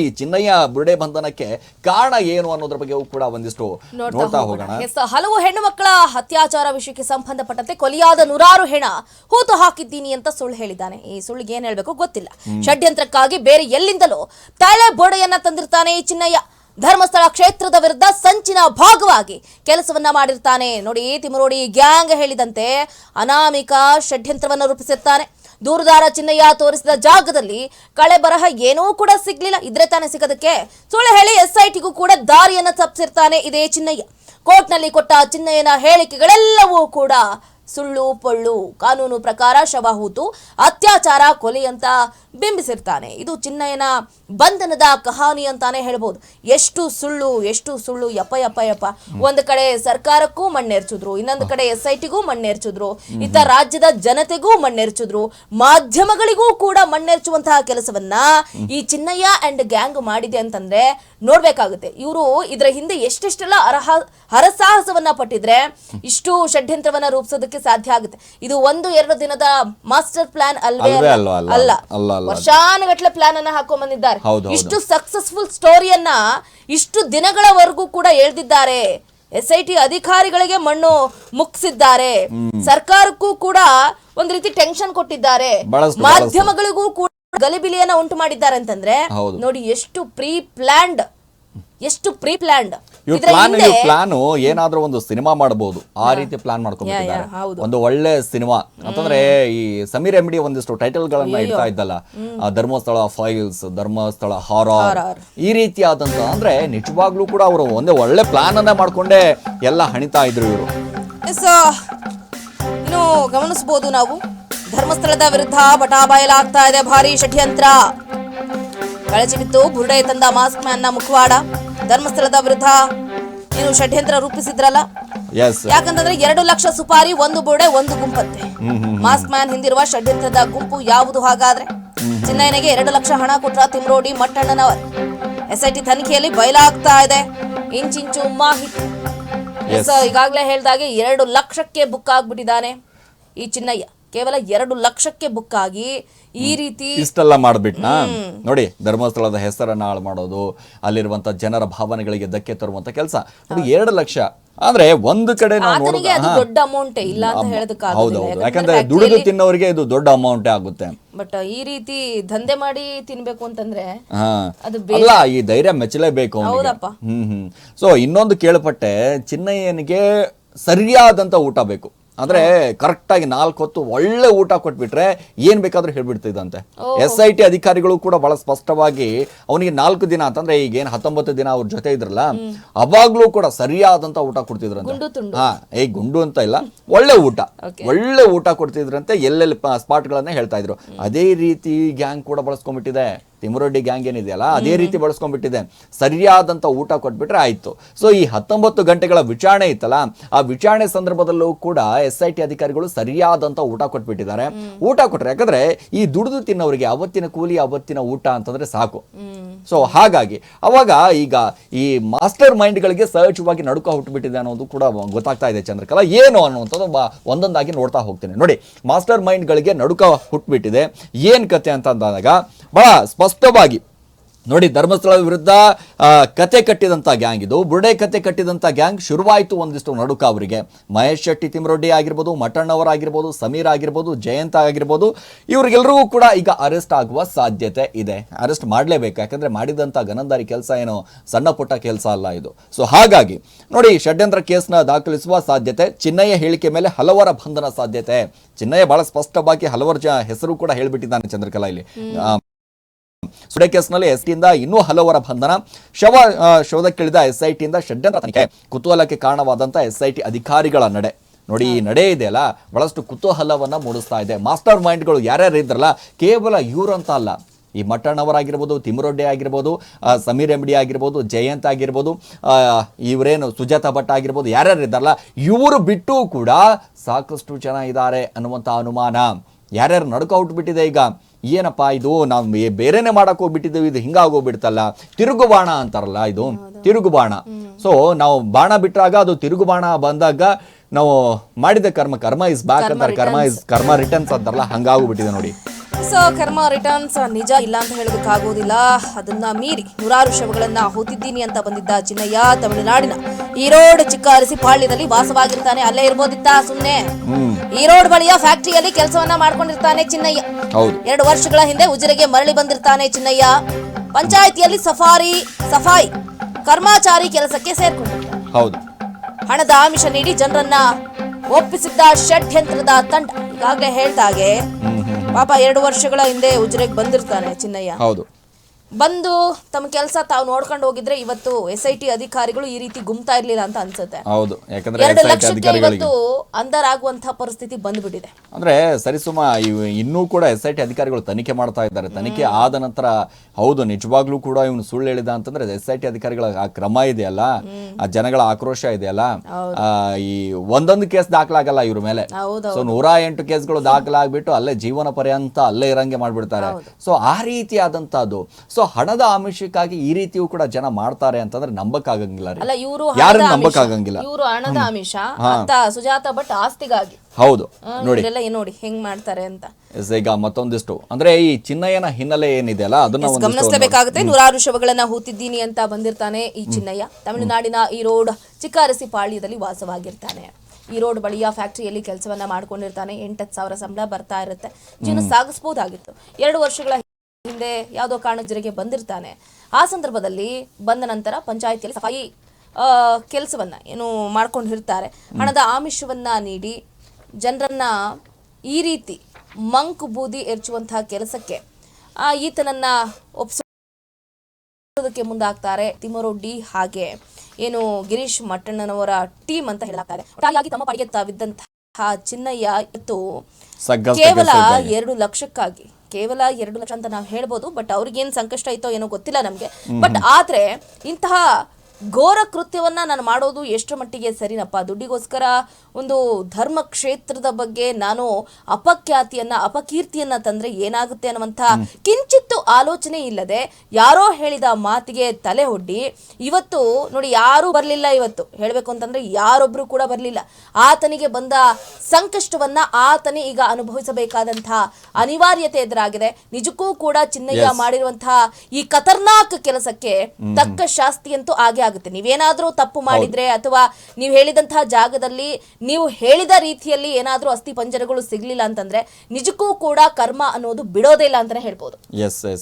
ಈ ಚಿನ್ನಯ್ಯ ಬುರುಡೆ ಬಂಧನಕ್ಕೆ ಕಾರಣ ಏನು ಅನ್ನೋದ್ರ ಬಗ್ಗೆ ಕೂಡ ಒಂದಿಷ್ಟು ನೋಡ್ತಾ ಹೋಗೋಣ. ಹಲವು ಹೆಣ್ಣು ಮಕ್ಕಳ ಅತ್ಯಾಚಾರ ವಿಷಯಕ್ಕೆ ಸಂಬಂಧಪಟ್ಟಂತೆ ಕೊಲೆಯಾದ ನೂರಾರು ಹೆಣ ಹೂತು ಹಾಕಿದ್ದೀನಿ ಅಂತ ಸುಳ್ಳು ಹೇಳಿದ್ದಾನೆ. ಈ ಸುಳ್ಳಿಗೆ ಏನ್ ಹೇಳ್ಬೇಕು ಗೊತ್ತಿಲ್ಲ. ಷಡ್ಯಂತ್ರಕ್ಕಾಗಿ ಬೇರೆ ಎಲ್ಲಿಂದಲೂ ತಲೆ ಬೋಡೆಯನ್ನ ತಂದಿರ್ತಾನೆ ಈ ಚಿನ್ನಯ್ಯ. ಧರ್ಮಸ್ಥಳ ಕ್ಷೇತ್ರದ ವಿರುದ್ಧ ಸಂಚಿನ ಭಾಗವಾಗಿ ಕೆಲಸವನ್ನ ಮಾಡಿರ್ತಾನೆ. ನೋಡಿ ತಿಮರೋಡಿ ಗ್ಯಾಂಗ್ ಹೇಳಿದಂತೆ ಅನಾಮಿಕ ಷಡ್ಯಂತ್ರವನ್ನು ರೂಪಿಸಿರ್ತಾನೆ. ದೂರದಾರ ಚಿನ್ನಯ್ಯ ತೋರಿಸಿದ ಜಾಗದಲ್ಲಿ ಕಳೆ ಬರಹ ಏನೂ ಕೂಡ ಸಿಗ್ಲಿಲ್ಲ. ಇದ್ರೆ ತಾನೇ ಸಿಗೋದಕ್ಕೆ? ಸುಳ್ಳು ಹೇಳಿ ಎಸ್ಐಟಿಗೂ ಕೂಡ ದಾರಿಯನ್ನ ತಪ್ಪಿಸಿರ್ತಾನೆ ಇದೇ ಚಿನ್ನಯ್ಯ. ಕೋರ್ಟ್ನಲ್ಲಿ ಕೊಟ್ಟ ಚಿನ್ನಯ್ಯನ ಹೇಳಿಕೆಗಳೆಲ್ಲವೂ ಕೂಡ ಸುಳ್ಳು ಪೊಳ್ಳು ಕಾನೂನು ಪ್ರಕಾರ ಶವ ಹೂತು ಅತ್ಯಾಚಾರ ಕೊಲೆ ಅಂತ ಬಿಂಬಿಸಿರ್ತಾನೆ. ಇದು ಚಿನ್ನಯ್ಯನ ಬಂಧನದ ಕಹಾನಿ ಅಂತಾನೆ ಹೇಳ್ಬೋದು. ಎಷ್ಟು ಸುಳ್ಳು ಎಷ್ಟು ಸುಳ್ಳು ಯಪ್ಪ ಯಪ್ಪ ಯಪ್ಪ. ಒಂದು ಕಡೆ ಸರ್ಕಾರಕ್ಕೂ ಮಣ್ಣೆರ್ಚಿದ್ರು ಇನ್ನೊಂದು ಕಡೆ ಎಸ್ ಐ ಟಿಗೂ ಮಣ್ಣೆರ್ಚಿದ್ರು ಇತ ರಾಜ್ಯದ ಜನತೆಗೂ ಮಣ್ಣೆರ್ಚಿದ್ರು ಮಾಧ್ಯಮಗಳಿಗೂ ಕೂಡ ಮಣ್ಣೆರ್ಚುವಂತಹ ಕೆಲಸವನ್ನ ಈ ಚಿನ್ನಯ್ಯ ಅಂಡ್ ಗ್ಯಾಂಗ್ ಮಾಡಿದೆ ಅಂತಂದ್ರೆ ನೋಡ್ಬೇಕಾಗುತ್ತೆ. ಇವರು ಇದರ ಹಿಂದೆ ಎಷ್ಟೆಷ್ಟೆಲ್ಲ ಅರಹ ಹರಸಾಹಸವನ್ನ ಪಟ್ಟಿದ್ರೆ ಇಷ್ಟು ಷಡ್ಯಂತ್ರವನ್ನ ರೂಪಿಸೋದಕ್ಕೆ ಸಾಧ್ಯ ಆಗುತ್ತೆ. ಇದು ಒಂದು ಎರಡು ದಿನದ ಮಾಸ್ಟರ್ ಪ್ಲಾನ್ ಅಲ್ವೇ ಅಲ್ಲ? ವರ್ಷಾನುಗಟ್ಟಲೆ. ವರ್ಷಾನುಗಟ್ಲೆ ಪ್ಲಾನ್ ಅನ್ನ ಹಾಕೊಂಡ್ ಬಂದಿದ್ದಾರೆ. ಇಷ್ಟು ಸಕ್ಸಸ್ಫುಲ್ ಸ್ಟೋರಿಯನ್ನ ಇಷ್ಟು ದಿನಗಳವರೆಗೂ ಕೂಡ ಎಳ್ದಿದ್ದಾರೆ ಎಸ್ ಐ ಟಿ ಅಧಿಕಾರಿಗಳಿಗೆ ಮಣ್ಣು ಮುಗಿಸಿದ್ದಾರೆ. ಸರ್ಕಾರಕ್ಕೂ ಕೂಡ ಒಂದ್ ರೀತಿ ಟೆನ್ಷನ್ ಕೊಟ್ಟಿದ್ದಾರೆ. ಮಾಧ್ಯಮಗಳಿಗೂ ಕೂಡ ಗಲಿಬಿಲಿಯನ್ನ ಉಂಟು ಮಾಡಿದ್ದಾರೆ ಅಂತಂದ್ರೆ ನೋಡಿ ಎಷ್ಟು ಪ್ರೀ ಪ್ಲಾನ್ಡ್ ಎಷ್ಟು ಪ್ರೀ ಪ್ಲಾನ್ಡ್ ಇವ್ರ ಪ್ಲಾನ್ ಇವ್ರ ಪ್ಲಾನ್ ಏನಾದ್ರೂ ಒಂದು ಸಿನಿಮಾ ಮಾಡಬಹುದು ಆ ರೀತಿ ಪ್ಲಾನ್ ಮಾಡ್ಕೊಂಡಿದ್ದಾರೆ. ಒಂದು ಒಳ್ಳೆ ಸಿನಿಮಾ. ಅಂತಂದ್ರೆ ಈ ಸಮೀರ್ ಎಂಬಿಡಿ ಒಂದಿಷ್ಟು ಟೈಟಲ್ ಗಳನ್ನ ಇಡ್ತಾ ಇದ್ದಲ್ಲ. ಆ ಧರ್ಮಸ್ಥಳ ಫೈಲ್ಸ್ ಧರ್ಮಸ್ಥಳ ಹಾರರ್. ಈ ರೀತಿಯಾದಂತ ಅಂದ್ರೆ ನಿಜವಾಗ್ಲೂ ಕೂಡ ಅವರು ಒಂದೇ ಒಳ್ಳೆ ಪ್ಲಾನ್ ಅನ್ನ ಮಾಡ್ಕೊಂಡೇ ಎಲ್ಲ ಹಣಿತಾ ಇದ್ರು ಇವರು. ಇನ್ನು ಗಮನಿಸಬಹುದು ನಾವು. ಧರ್ಮಸ್ಥಳದ ವಿರುದ್ಧ ಬಟಾಬಯಲಾಗ್ತಾ ಇದೆ ಭಾರಿ ಷಡ್ಯಂತ್ರ. ಕಳಚಿ ಬಿತ್ತು ಬುರುಡೆ ತಂದ ಮಾಸ್ಕ್ ಮ್ಯಾನ್ ಮುಖವಾಡ. ಧರ್ಮಸ್ಥಳದ ವಿರುದ್ಧ ಏನು ಷಡ್ಯಂತ್ರ ರೂಪಿಸಿದ್ರಲ್ಲ? ಎಸ್ ಯಾಕಂತಂದ್ರೆ ಎರಡು ಲಕ್ಷ ಸುಪಾರಿ ಒಂದು ಬೋಡೆ ಒಂದು ಗುಂಪಂತೆ. ಮಾಸ್ಕ್ ಮ್ಯಾನ್ ಹಿಂದಿರುವ ಷಡ್ಯಂತ್ರದ ಗುಂಪು ಯಾವುದು ಹಾಗಾದ್ರೆ? ಚಿನ್ನಯ್ಯನಿಗೆ ಎರಡು ಲಕ್ಷ ಹಣ ಕೊಟ್ರ ತಿಮ್ರೋಡಿ ಮಟ್ಟಣ್ಣನವರ್. ಎಸ್ಐಟಿ ತನಿಖೆಯಲ್ಲಿ ಬಯಲಾಗ್ತಾ ಇದೆ. ಇಂಚಿಂಚು ಮಾಹಿತಿ. ಈಗಾಗಲೇ ಹೇಳ್ದಾಗೆ ಎರಡು ಲಕ್ಷಕ್ಕೆ ಬುಕ್ ಆಗ್ಬಿಟ್ಟಿದ್ದಾನೆ ಈ ಚಿನ್ನಯ್ಯ. ಕೇವಲ ಎರಡು ಲಕ್ಷಕ್ಕೆ ಬುಕ್ ಆಗಿ ಈ ರೀತಿ ಇಷ್ಟೆಲ್ಲ ಮಾಡ್ಬಿಟ್ನಾ? ನೋಡಿ ಧರ್ಮಸ್ಥಳದ ಹೆಸರನ್ನ ಹಾಳು ಮಾಡೋದು ಅಲ್ಲಿರುವಂತ ಜನರ ಭಾವನೆಗಳಿಗೆ ಧಕ್ಕೆ ತರುವಂತ ಕೆಲಸ. ನೋಡಿ ಎರಡು ಲಕ್ಷ. ಆದ್ರೆ ಒಂದು ಕಡೆ ನಾವು ದೊಡ್ಡ ಅಮೌಂಟ್ ಇಲ್ಲ ಅಂತ ಹೇಳೋದಕ್ಕಾಗೋದಿಲ್ಲ. ಹೌದೌದು. ಯಾಕಂದ್ರೆ ದುಡಿದು ತಿನ್ನೋರಿಗೆ ಇದು ದೊಡ್ಡ ಅಮೌಂಟ್ ಆಗುತ್ತೆ. ಬಟ್ ಈ ರೀತಿ ದಂಧೆ ಮಾಡಿ ತಿನ್ಬೇಕು ಅಂತಂದ್ರೆ ಹಾ. ಅದು ಅಲ್ಲ ಈ ಧೈರ್ಯ ಮೆಚ್ಚಲೇಬೇಕು ಹೌದಪ್ಪ. ಹ್ಮ್ ಹ್ಮ್. ಸೊ ಇನ್ನೊಂದು ಕೇಳ್ಪಟ್ಟೆ ಚಿನ್ನಯ್ಯನಿಗೆ ಸರಿಯಾದಂತ ಊಟ ಬೇಕು. ಅಂದ್ರೆ ಕರೆಕ್ಟ್ ಆಗಿ ನಾಲ್ಕು ಹೊತ್ತು ಒಳ್ಳೆ ಊಟ ಕೊಟ್ಬಿಟ್ರೆ ಏನ್ ಬೇಕಾದ್ರೂ ಹೇಳ್ಬಿಡ್ತಿದಂತೆ ಎಸ್ ಐ ಟಿ ಅಧಿಕಾರಿಗಳು ಕೂಡ ಬಹಳ ಸ್ಪಷ್ಟವಾಗಿ ಅವನಿಗೆ ನಾಲ್ಕು ದಿನ ಅಂತಂದ್ರೆ ಈಗ ಏನ್ ಹತ್ತೊಂಬತ್ತು ದಿನ ಅವ್ರ ಜೊತೆ ಇದ್ರಲ್ಲ ಅವಾಗ್ಲೂ ಕೂಡ ಸರಿಯಾದಂತ ಊಟ ಕೊಡ್ತಿದ್ರಂತೆ. ಹಾ ಏ ಗುಂಡು ಅಂತ ಇಲ್ಲ ಒಳ್ಳೆ ಊಟ. ಒಳ್ಳೆ ಊಟ ಕೊಡ್ತಿದ್ರಂತೆ ಎಲ್ಲೆಲ್ಲಿ ಸ್ಪಾಟ್ ಗಳನ್ನ ಹೇಳ್ತಾ ಇದ್ರು. ಅದೇ ರೀತಿ ಗ್ಯಾಂಗ್ ಕೂಡ ಬಳಸ್ಕೊಂಡ್ಬಿಟ್ಟಿದೆ. ತಿಮುರೊಡ್ಡಿ ಗ್ಯಾಂಗ್ ಏನಿದೆಯಲ್ಲ ಅದೇ ರೀತಿ ಬಳಸ್ಕೊಂಡ್ಬಿಟ್ಟಿದೆ. ಸರಿಯಾದಂತ ಊಟ ಕೊಟ್ಬಿಟ್ರೆ ಆಯ್ತು. ಸೊ ಈ ಹತ್ತೊಂಬತ್ತು ಗಂಟೆಗಳ ವಿಚಾರಣೆ ಇತ್ತಲ್ಲ ಆ ವಿಚಾರಣೆ ಸಂದರ್ಭದಲ್ಲೂ ಕೂಡ ಎಸ್ ಐ ಟಿ ಅಧಿಕಾರಿಗಳು ಸರಿಯಾದಂತ ಊಟ ಕೊಟ್ಬಿಟ್ಟಿದ್ದಾರೆ. ಊಟ ಕೊಟ್ರೆ ಯಾಕಂದ್ರೆ ಈ ದುಡಿದು ತಿನ್ನೋರಿಗೆ ಅವತ್ತಿನ ಕೂಲಿ ಅವತ್ತಿನ ಊಟ ಅಂತಂದ್ರೆ ಸಾಕು. ಸೊ ಹಾಗಾಗಿ ಅವಾಗ ಈಗ ಈ ಮಾಸ್ಟರ್ ಮೈಂಡ್ಗಳಿಗೆ ಸಹಜವಾಗಿ ನಡುಕ ಹುಟ್ಟುಬಿಟ್ಟಿದೆ ಅನ್ನೋದು ಕೂಡ ಗೊತ್ತಾಗ್ತಾ ಇದೆ ಚಂದ್ರಕಲಾ. ಏನು ಅನ್ನುವಂಥದ್ದು ಒಂದೊಂದಾಗಿ ನೋಡ್ತಾ ಹೋಗ್ತೇನೆ. ನೋಡಿ ಮಾಸ್ಟರ್ ಮೈಂಡ್ಗಳಿಗೆ ನಡುಕ ಹುಟ್ಟುಬಿಟ್ಟಿದೆ ಏನ್ ಕತೆ ಅಂತ ಅಂದಾಗ ಬಹಳ ಸ್ಪಷ್ಟವಾಗಿ ನೋಡಿ ಧರ್ಮಸ್ಥಳ ವಿರುದ್ಧ ಕತೆ ಕಟ್ಟಿದಂಥ ಗ್ಯಾಂಗ್ ಇದು. ಬುರುಡೆ ಕತೆ ಕಟ್ಟಿದಂಥ ಗ್ಯಾಂಗ್ ಶುರುವಾಯಿತು ಒಂದಿಷ್ಟು ನಡುಕ ಅವರಿಗೆ. ಮಹೇಶ್ ಶೆಟ್ಟಿ ತಿಮ್ರೊಡ್ಡಿ ಆಗಿರ್ಬೋದು ಮಠಣ್ಣವರಾಗಿರ್ಬೋದು ಸಮೀರ್ ಆಗಿರ್ಬೋದು ಜಯಂತ ಆಗಿರ್ಬೋದು ಇವರಿಗೆಲ್ಲರಿಗೂ ಕೂಡ ಈಗ ಅರೆಸ್ಟ್ ಆಗುವ ಸಾಧ್ಯತೆ ಇದೆ. ಅರೆಸ್ಟ್ ಮಾಡಲೇಬೇಕು. ಯಾಕಂದ್ರೆ ಮಾಡಿದಂಥ ಗನಂದಾರಿ ಕೆಲಸ ಏನು? ಸಣ್ಣ ಪುಟ್ಟ ಕೆಲಸ ಅಲ್ಲ ಇದು. ಸೊ ಹಾಗಾಗಿ ನೋಡಿ ಷಡ್ಯಂತ್ರ ಕೇಸ್ನ ದಾಖಲಿಸುವ ಸಾಧ್ಯತೆ ಚಿನ್ನಯ್ಯ ಹೇಳಿಕೆ ಮೇಲೆ ಹಲವರ ಬಂಧನ ಸಾಧ್ಯತೆ. ಚಿನ್ನಯ್ಯ ಬಹಳ ಸ್ಪಷ್ಟವಾಗಿ ಹಲವರ ಜ ಹೆಸರು ಕೂಡ ಹೇಳಿಬಿಟ್ಟಿದ್ದಾನೆ ಚಂದ್ರಕಲಾ ಇಲ್ಲಿ. ಕೇಸ್ನಲ್ಲಿ ಎಸ್ ಟಿಯಿಂದ ಇನ್ನೂ ಹಲವರ ಬಂಧನ. ಶವ ಶೋಧಕ್ಕಿಳಿದ ಎಸ್ ಐ ಟಿಯಿಂದ ಷಡ್ಯಂತ್ರ ತನಿಖೆ. ಕುತೂಹಲಕ್ಕೆ ಕಾರಣವಾದಂಥ ಎಸ್ ಐ ಟಿ ಅಧಿಕಾರಿಗಳ ನಡೆ. ನೋಡಿ, ಈ ನಡೆ ಇದೆಯಲ್ಲ ಬಹಳಷ್ಟು ಕುತೂಹಲವನ್ನ ಮೂಡಿಸ್ತಾ ಇದೆ. ಮಾಸ್ಟರ್ ಮೈಂಡ್ಗಳು ಯಾರ್ಯಾರು ಇದ್ರಲ್ಲ? ಕೇವಲ ಇವರಂತ ಅಲ್ಲ. ಈ ಮಟ್ಟಣ್ಣವರಾಗಿರ್ಬೋದು ತಿಮರೊಡ್ಡೆ ಆಗಿರ್ಬೋದು ಸಮೀರ್ ಎಂಬಡಿ ಆಗಿರ್ಬೋದು, ಜಯಂತ್ ಆಗಿರ್ಬೋದು ಇವರೇನು ಸುಜಾತ ಭಟ್ ಆಗಿರ್ಬೋದು, ಯಾರ್ಯಾರು ಇದ್ದಾರಲ್ಲ? ಇವರು ಬಿಟ್ಟು ಕೂಡ ಸಾಕಷ್ಟು ಜನ ಇದ್ದಾರೆ ಅನ್ನುವಂಥ ಅನುಮಾನ. ಯಾರ್ಯಾರು ನಡ್ಕ ಬಿಟ್ಟಿದೆ ಈಗ? ಏನಪ್ಪ ಇದು? ನಾವು ಬೇರೆನೆ ಮಾಡಕ್ ಹೋಗ್ಬಿಟ್ಟಿದ್ದೀವಿ ಇದು ಹಿಂಗಾಗೋಗ್ಬಿಡ್ತಲ್ಲ. ತಿರುಗು ಬಾಣ ಅಂತಾರಲ್ಲ ಇದು? ತಿರುಗು ಬಾಣ ಸೊ ನಾವು ಬಾಣ ಬಿಟ್ಟಾಗ ಅದು ತಿರುಗು ಬಾಣ ಬಂದಾಗ ನಾವು ಮಾಡಿದ ಕರ್ಮ ಕರ್ಮ ಇಸ್ ಬ್ಯಾಕ್ ಅಂತಾರೆ. ಕರ್ಮ ಇಸ್ ಕರ್ಮ ರಿಟರ್ನ್ಸ್ ಅಂತಾರಲ್ಲ ಹಂಗಾಗೋಗ್ಬಿಟ್ಟಿದೆ ನೋಡಿ. ಸೊ ಕರ್ಮ ರಿಟರ್ನ್ಸ್ ನಿಜ ಇಲ್ಲ ಅಂತ ಹೇಳೋದಕ್ಕಾಗೋದಿಲ್ಲ. ಅದನ್ನ ಮೀರಿ ನೂರಾರು ಶವಗಳನ್ನ ಹೊತ್ತಿದ್ದೀನಿ ಅಂತ ಬಂದಿದ್ದ ಚಿನ್ನಯ್ಯ ತಮಿಳುನಾಡಿನ ಈರೋಡ್ ಚಿಕ್ಕ ಪಾಳ್ಯದಲ್ಲಿ ವಾಸವಾಗಿರ್ತಾನೆ. ಅಲ್ಲೇ ಇರ್ಬೋದಿತ್ತ? ಸುಮ್ನೆ. ಈರೋಡ್ ಬಳಿಯ ಫ್ಯಾಕ್ಟರಿಯಲ್ಲಿ ಕೆಲಸವನ್ನ ಮಾಡ್ಕೊಂಡಿರ್ತಾನೆ ಚಿನ್ನಯ್ಯ. ಎರಡು ವರ್ಷಗಳ ಹಿಂದೆ ಉಜಿರೆಗೆ ಮರಳಿ ಬಂದಿರ್ತಾನೆ ಚಿನ್ನಯ್ಯ. ಪಂಚಾಯಿತಿಯಲ್ಲಿ ಸಫಾರಿ ಸಫಾಯಿ ಕರ್ಮಾಚಾರಿ ಕೆಲಸಕ್ಕೆ ಸೇರ್ಕೊಂಡಿರ್ತಾನೆ ಹಣದ ಆಮಿಷ ನೀಡಿ ಜನರನ್ನ ಒಪ್ಪಿಸಿದ್ದ ಷಡ್ಯಂತ್ರದ ತಂಡ ಈಗಾಗಲೇ ಹೇಳ್ದಾಗೆ ಪಾಪ ಎರಡು ವರ್ಷಗಳ ಹಿಂದೆ ಉಜ್ರೆಗೆ ಬಂದಿರ್ತಾನೆ ಚಿನ್ನಯ್ಯ. ಹೌದು. ಬಂದು ತಮ್ಮ ಕೆಲಸ ತಾವು ನೋಡ್ಕೊಂಡು ಹೋಗಿದ್ರೆ ಇವತ್ತು ಎಸ್ ಐ ಟಿ ಅಧಿಕಾರಿಗಳು ಈ ರೀತಿ ಗುಮ್ತಾ ಇರ್ಲಿಲ್ಲ ಅಂತ ಅನ್ಸುತ್ತೆ. ಹೌದು ಯಾಕಂದ್ರೆ ಎರಡು SIT ಲಕ್ಷಕ್ಕೆ ಅಧಿಕಾರಿಗಳಿಗೆ. ಇವತ್ತು ಅಂದರಾಗುವಂತಹ ಪರಿಸ್ಥಿತಿ ಬಂದ್ಬಿಟ್ಟಿದೆ. ಅಂದ್ರೆ ಸರಿಸುಮ ಸುಮಾ ಇನ್ನೂ ಕೂಡ ಎಸ್ ಐ ಟಿ ಅಧಿಕಾರಿಗಳು ತನಿಖೆ ಮಾಡ್ತಾ ಇದ್ದಾರೆ. ತನಿಖೆ ಆದ ನಂತರ ಹೌದು ನಿಜವಾಗ್ಲೂ ಕೂಡ ಇವನು ಸುಳ್ಳು ಹೇಳಿದ ಅಂತಂದ್ರೆ ಎಸ್ ಐ ಟಿ ಅಧಿಕಾರಿಗಳ ಆ ಕ್ರಮ ಇದೆಯಲ್ಲ? ಆ ಜನಗಳ ಆಕ್ರೋಶ ಇದೆಯಲ್ಲ? ಆ, ಈ ಒಂದೊಂದು ಕೇಸ್ ದಾಖಲಾಗಲ್ಲ ಇವ್ರ ಮೇಲೆ. ಹೌದು ಸೊ ನೂರ ಎಂಟು ಕೇಸ್ಗಳು ದಾಖಲಾಗ್ಬಿಟ್ಟು ಅಲ್ಲೇ ಜೀವನ ಪರ್ಯಂತ ಅಲ್ಲೇ ಇರಂಗೆ ಮಾಡ್ಬಿಡ್ತಾರೆ. ಸೊ ಆ ರೀತಿಯಾದಂತದ್ದು ಸೊ ಹಣದ ಆಮಿಷಕ್ಕಾಗಿ ಈ ರೀತಿಯೂ ಕೂಡ ಜನ ಮಾಡ್ತಾರೆ ಅಂತಂದ್ರೆ ನಂಬಕ್ಕಾಗಂಗಿಲ್ಲ ರೀ. ಅಲ್ಲ ಇವರು ಯಾರನ್ನ ನಂಬಕ್ಕಾಗಂಗಿಲ್ಲ. ಇವರು ಹಣದ ಆಮಿಷ ಅಂತ ಸುಜಾತ ಭಟ್ ಆಸ್ತಿಗಾಗಿ. ಹೌದು ನೋಡಿ. ನೋಡಿ ಹೆಂಗ್ ಮಾಡ್ತಾರೆ ಅಂತ. ಈಗ ಮತ್ತೊಂದಿಷ್ಟು. ಅಂದ್ರೆ ಈ ಚಿನ್ನಯ್ಯನ ಹಿನ್ನೆಲೆ ಏನಿದೆಯಲ್ಲ ಅದನ್ನ ಗಮನಿಸಬೇಕಾಗುತ್ತೆ ನೂರಾರು ಶವಗಳನ್ನ ಹೂತಿದ್ದೀನಿ ಅಂತ ಬಂದಿರ್ತಾನೆ ಈ ಚಿನ್ನಯ್ಯ. ತಮಿಳುನಾಡಿನ ಈ ರೋಡ್ ಚಿಕ್ಕಾರಸಿ ಪಾಳ್ಯದಲ್ಲಿ ವಾಸವಾಗಿರ್ತಾನೆ. ಈ ರೋಡ್ ಬಳಿಯ ಫ್ಯಾಕ್ಟರಿಯಲ್ಲಿ ಕೆಲಸವನ್ನ ಮಾಡ್ಕೊಂಡಿರ್ತಾನೆ. ಎಂಟತ್ತು ಸಾವಿರ ಸಂಬಳ ಬರ್ತಾ ಇರುತ್ತೆ. ಜೀವನ ಸಾಗಿಸಬಹುದಾಗಿತ್ತು ಎರಡು ವರ್ಷಗಳ ಹಿಂದೆ ಯಾವುದೋ ಕಾರಣ ಜರಿಗೆ ಬಂದಿರ್ತಾನೆ. ಆ ಸಂದರ್ಭದಲ್ಲಿ ಬಂದ ನಂತರ ಪಂಚಾಯತಿಯಲ್ಲಿ ಸಫಾಯಿ ಕೆಲಸವನ್ನ ಏನು ಮಾಡ್ಕೊಂಡಿರ್ತಾರೆ ಹಣದ ಆಮಿಷವನ್ನ ನೀಡಿ ಜನರನ್ನ ಈ ರೀತಿ ಮಂಕು ಬೂದಿ ಎರಚುವಂತಹ ಕೆಲಸಕ್ಕೆ ಆ, ಈತನನ್ನ ಒಪ್ಸೋದಕ್ಕೆ ಮುಂದಾಗ್ತಾರೆ. ತಿಮ್ಮರೊಡ್ಡಿ ಹಾಗೆ ಏನು ಗಿರೀಶ್ ಮಟ್ಟಣ್ಣನವರ ಟೀಮ್ ಅಂತ ಹೇಳಲಾಗ್ತಾರೆ ಹಾಗಾಗಿ ತಮ್ಮ ಪಡೆಯುತ್ತಾ ತಾವಿದ್ದಂತಹ ಚಿನ್ನಯ್ಯ ಇತ್ತು. ಕೇವಲ. ಎರಡು ಲಕ್ಷಕ್ಕಾಗಿ ಕೇವಲ ಎರಡು ಲಕ್ಷ ಅಂತ ನಾವು ಹೇಳ್ಬೋದು ಬಟ್ ಅವ್ರಿಗೇನು ಸಂಕಷ್ಟ ಇತ್ತೋ ಏನೋ ಗೊತ್ತಿಲ್ಲ ನಮಗೆ. ಬಟ್ ಆದರೆ ಇಂತಹ ಘೋರ ಕೃತ್ಯವನ್ನ ನಾನು ಮಾಡೋದು ಎಷ್ಟು ಮಟ್ಟಿಗೆ ಸರಿನಪ್ಪ? ದುಡ್ಡಿಗೋಸ್ಕರ ಒಂದು ಧರ್ಮ ಕ್ಷೇತ್ರದ ಬಗ್ಗೆ ನಾನು ಅಪಖ್ಯಾತಿಯನ್ನ ಅಪಕೀರ್ತಿಯನ್ನ ತಂದ್ರೆ ಏನಾಗುತ್ತೆ ಅನ್ನುವಂಥ ಕಿಂಚಿತ್ತು ಆಲೋಚನೆ ಇಲ್ಲದೆ ಯಾರೋ ಹೇಳಿದ ಮಾತಿಗೆ ತಲೆ ಹೊಡ್ಡಿ ಇವತ್ತು ನೋಡಿ ಯಾರೂ ಬರಲಿಲ್ಲ ಇವತ್ತು. ಹೇಳಬೇಕು ಅಂತಂದ್ರೆ ಯಾರೊಬ್ರು ಕೂಡ ಬರಲಿಲ್ಲ. ಆತನಿಗೆ ಬಂದ ಸಂಕಷ್ಟವನ್ನ ಆತನೇ ಈಗ ಅನುಭವಿಸಬೇಕಾದಂತಹ ಅನಿವಾರ್ಯತೆ ಎದುರಾಗಿದೆ. ನಿಜಕ್ಕೂ ಕೂಡ ಚಿನ್ನಯ್ಯ ಮಾಡಿರುವಂತಹ ಈ ಖತರ್ನಾಕ್ ಕೆಲಸಕ್ಕೆ ತಕ್ಕ ಶಾಸ್ತಿಯಂತೂ ಆಗೇ ಆಗುತ್ತೆ ನೀವೇನಾದರೂ ತಪ್ಪು ಮಾಡಿದ್ರೆ ಅಥವಾ ನೀವು ಹೇಳಿದಂತಹ ಜಾಗದಲ್ಲಿ ನೀವು ಹೇಳಿದ ರೀತಿಯಲ್ಲಿ ಏನಾದರೂ ಅಸ್ಥಿ ಪಂಜರಗಳು ಸಿಗ್ಲಿಲ್ಲ ಅಂತಂದ್ರೆ ನಿಜಕ್ಕೂ ಕೂಡ ಕರ್ಮ ಅನ್ನೋದು ಬಿಡೋದೇ ಇಲ್ಲ ಅಂತಾನೆ ಹೇಳ್ಬೋದು. S S